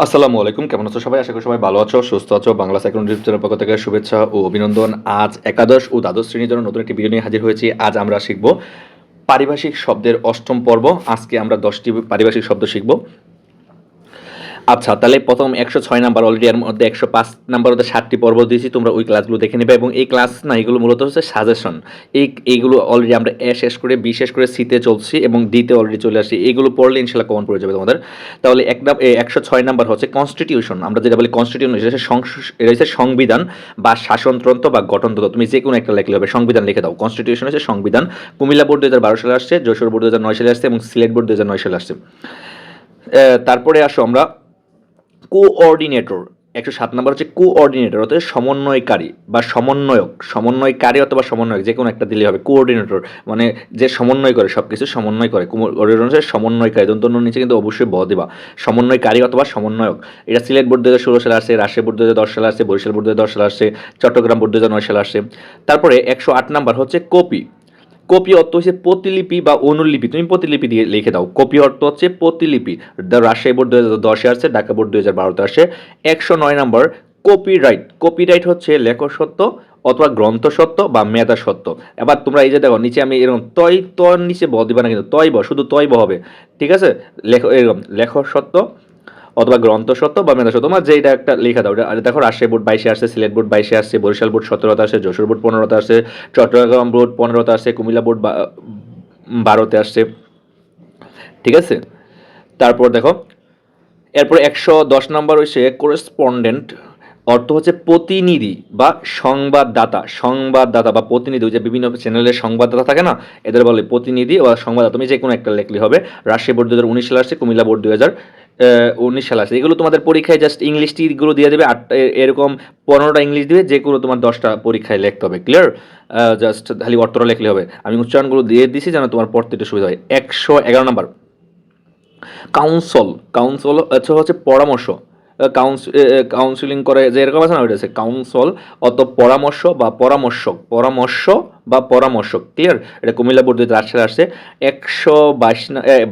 আসসালামু আলাইকুম, কেমন আছো সবাই? আশা করি সবাই ভালো আছো, সুস্থ আছো। বাংলা সেকেন্ড চ্যানেল পক্ষ থেকে শুভেচ্ছা ও অভিনন্দন। আজ একাদশ ও দ্বাদশ শ্রেণির জন্য নতুন একটি ভিডিও নিয়ে হাজির হয়েছি। আজ আমরা শিখব পারিভাষিক শব্দের অষ্টম পর্ব। আজকে আমরা দশটি পারিভাষিক শব্দ শিখব। আচ্ছা তাহলে প্রথম একশো ছয় নাম্বার অলরেডি এর মধ্যে একশো পাঁচ নাম্বার মধ্যে ষাটটি পর্ব দিয়েছি, তোমরা ওই ক্লাসগুলো দেখে নেবে এবং এই ক্লাস না, এগুলো মূলত হচ্ছে সাজেশন এই, এইগুলো অলরেডি আমরা এ শেষ করে বি শেষ করে সিতে চলছি এবং ডিতে অলরেডি চলে আসছি। এইগুলো পড়লে ইনশাল্লাহ কমন পড়ে যাবে তোমাদের। তাহলে এক একশো ছয় নাম্বার হচ্ছে কনস্টিটিউশন আমরা যেটা বলি কনস্টিটিউশন এটা এটা হচ্ছে সংবিধান বা শাসনতন্ত্র বা গঠনতন্ত্র। তুমি যে কোনো একটা লেখলে হবে, সংবিধান লিখে দাও। কনস্টিটিউশন হচ্ছে সংবিধান। কুমিল্লা বোর্ড দু হাজার বারো সালে আসছে, যশোর বোর্ড দু হাজার নয় সালে আসছে এবং সিলেট বোর্ড দু হাজার নয় সালে আসছে। তারপরে আসো আমরা কোঅর্ডিনেটর, একশো সাত নম্বর হচ্ছে কোঅর্ডিনেটর, অর্থাৎ সমন্বয়কারী বা সমন্বয়ক, সমন্বয়কারী অথবা সমন্বয়ক, যে কোনো একটা দিলে হবে, কোঅর্ডিনেটর মানে যে সমন্বয় করে সব কিছু সমন্বয় করে। কোঅর্ডিনেটর সমন্বয়কারী দন্তন্য নিচে কিন্তু অবশ্যই ব দেবা। সমন্বয়কারী অথবা সমন্বয়ক। এটা সিলেট বোর্ড দু হাজার ষোলো সালে আসছে, রাজশাহী বোর্ড দু হাজার দশ সালে বরিশাল বোর্ড দু হাজার দশ সালে চট্টগ্রাম বোর্ড দু হাজার নয় সালে তারপরে একশো আট নাম্বার হচ্ছে কপি। কপি অর্থ হচ্ছে প্রতিলিপি বা অনুলিপি। তুমি প্রতিলিপি দিয়ে লিখে দাও। কপি অর্থ হচ্ছে প্রতিলিপি। রাজশাহী বোর্ড দু হাজার দশে আসছে ঢাকা বোর্ড দু হাজার বারোতে আসে একশো নয় নম্বর কপিরাইট কপিরাইট হচ্ছে লেখক সত্য অথবা গ্রন্থ সত্য বা মেধা সত্য। এবার তোমরা এই যে দেখো, নিচে আমি এরকম তয় তর নিচে ব দিবা না কিন্তু তয় ব শুধু তয় ব হবে। ঠিক আছে? লেখ, এরকম লেখক সত্য অথবা গ্রন্থ সত্য বা মেধা সত্য মানে যেটা একটা লেখা দাও। দেখো, রাজশাহী বোর্ড বাইশে আসছে, সিলেট বোর্ড বাইশে আসছে, বরিশাল বোর্ড সতেরোতে আসছে, যশোর বোর্ড পনেরোতে আসছে, চট্টগ্রাম বোর্ড পনেরোতে আসছে, কুমিল্লা বোর্ড বারোতে আসছে। ঠিক আছে? তারপর দেখো, এরপর একশো দশ নম্বর হচ্ছে করেসপন্ডেন্ট অর্থ হচ্ছে প্রতিনিধি বা সংবাদদাতা। সংবাদদাতা বা প্রতিনিধি যে বিভিন্ন চ্যানেলের সংবাদদাতা থাকে না, এদের বলে প্রতিনিধি বা সংবাদদাতা, তুমি যে কোনো একটা লেখলি হবে। রাজশাহী বোর্ড দু হাজার উনিশ সালে আসছে, কুমিল্লা বোর্ড দু হাজার উনিশ সালে আসছে এগুলো তোমাদের পরীক্ষায় জাস্ট ইংলিশটিগুলো দিয়ে দেবে আট এরকম পনেরোটা ইংলিশ দিবে, যে কোনো তোমার দশটা পরীক্ষায় লিখতে হবে। ক্লিয়ার জাস্ট খালি অর্থটা লিখলে হবে। আমি উচ্চারণগুলো দিয়ে দিছি যেন তোমার পড়তে একটু সুবিধা হয়। একশো এগারো নম্বর। কাউন্সল কাউন্সল আচ্ছা হচ্ছে পরামর্শ। কাউন্সিলিং করে যে এরকম আছে না, ওইটা আছে। কাউন্সল অত পরামর্শ বা পরামর্শক। পরামর্শ বা পরামর্শক ক্লিয়ার এটা কুমিল্লা বোর্ড সালে আসছে, একশো বাইশ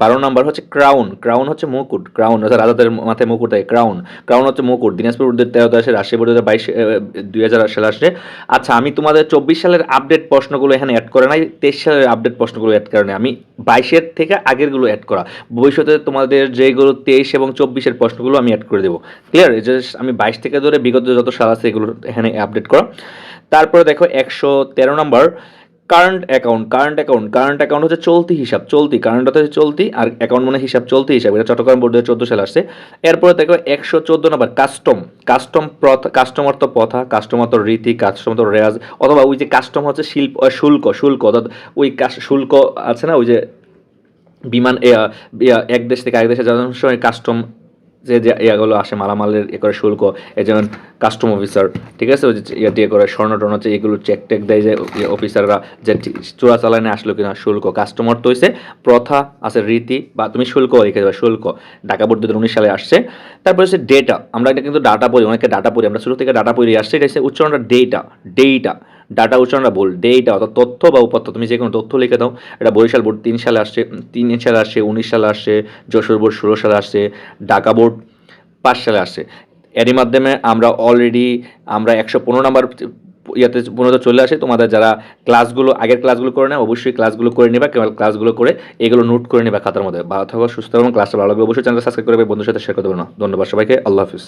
বারো নম্বর হচ্ছে ক্রাউন ক্রাউন হচ্ছে মুকুট, ক্রাউন অর্থাৎ রাজাদের মাথায় মুকুট থাকে ক্রাউন ক্রাউন হচ্ছে মুকুট, দিনাজপুর বোর্ডের তেরোতে আসে, রাজশাহী বোর্ড দু হাজার বাইশ দুই হাজার সালে আসছে আচ্ছা আমি তোমাদের চব্বিশ সালের আপডেট প্রশ্নগুলো এখানে অ্যাড করে নাই, তেইশ সালের আপডেট প্রশ্নগুলো অ্যাড করে নাই, আমি বাইশের থেকে আগেরগুলো অ্যাড করা। ভবিষ্যতে তোমাদের যেগুলো তেইশ এবং চব্বিশের প্রশ্নগুলো আমি অ্যাড করে দেবো। ক্লিয়ার আমি বাইশ থেকে ধরে বিগত যত সাল আছে এগুলো এখানে আপডেট করা। তারপরে দেখো একশো তেরো নম্বর current account current account current account হচ্ছে চলতি হিসাব, চলতি কারেন্ট হচ্ছে চলতি আর অ্যাকাউন্ট মানে হিসাব, চলতি হিসাব, এটা চট্টগ্রাম বোর্ড চোদ্দ সালে আসছে। এরপরে দেখো একশো চোদ্দ নম্বর কাস্টম কাস্টম প্রথা কাস্টমার তো প্রথা কাস্টমার তো রীতি কাস্টমার তো রেয়াজ, অথবা ওই যে কাস্টম হচ্ছে শিল্প শুল্ক শুল্ক, অর্থাৎ ওই শুল্ক আছে না, ওই যে বিমান এক দেশ থেকে আরেক দেশে যাওয়ার সময় কাস্টম যে ইয়াগুলো আসে মালামালের এ করে শুল্ক, এই যেমন কাস্টম অফিসার ঠিক আছে? ওই ইয়া দিয়ে করে স্বর্ণ টর্ণ হচ্ছে, এগুলো চেক টেক দেয় যে অফিসাররা যে ঠিক চোরাচালানে আসলো কিনা শুল্ক। কাস্টমার তো হয়েছে প্রথা, আছে রীতি বা তুমি শুল্ক লিখে দেবে, শুল্ক। ঢাকা বোর্ড দু উনিশ সালে আসছে। তারপরে হচ্ছে ডেটা আমরা এটা কিন্তু ডাটা পড়ি অনেকে ডাটা পড়ি, আমরা শুরু থেকে ডাটা পড়ি আসছে। এটা হচ্ছে উচ্চারণটা ডেটা ডেটা ডাটা উচ্চারণটা বল ডেটা অর্থাৎ তথ্য বা উপাত্ত তুমি যে কোনো তথ্য লিখে দাও। এটা বরিশাল বোর্ড তিন সালে আসছে তিন সালে আসছে, উনিশ সালে আসছে, যশোর বোর্ড ষোলো সালে আসছে, ঢাকা বোর্ড পাঁচ সালে আসছে। এরই মাধ্যমে আমরা অলরেডি আমরা একশো পনেরো নাম্বার ইয়াতে পনেরো চলে আসে। তোমাদের যারা ক্লাসগুলো আগের ক্লাসগুলো করে নেয় অবশ্যই ক্লাসগুলো করে নেবা, কেবল ক্লাসগুলো করে এগুলো নোট করে নেবা খাতার মধ্যে। ভালো থাকো, সুস্থ এবং ক্লাসটা ভালো লাগবে অবশ্যই চ্যানেল সাবস্ক্রাইব করবে বন্ধুর সাথে শেয়ার করতে পারো না। ধন্যবাদ সবাইকে, আল্লাহ হাফিজ।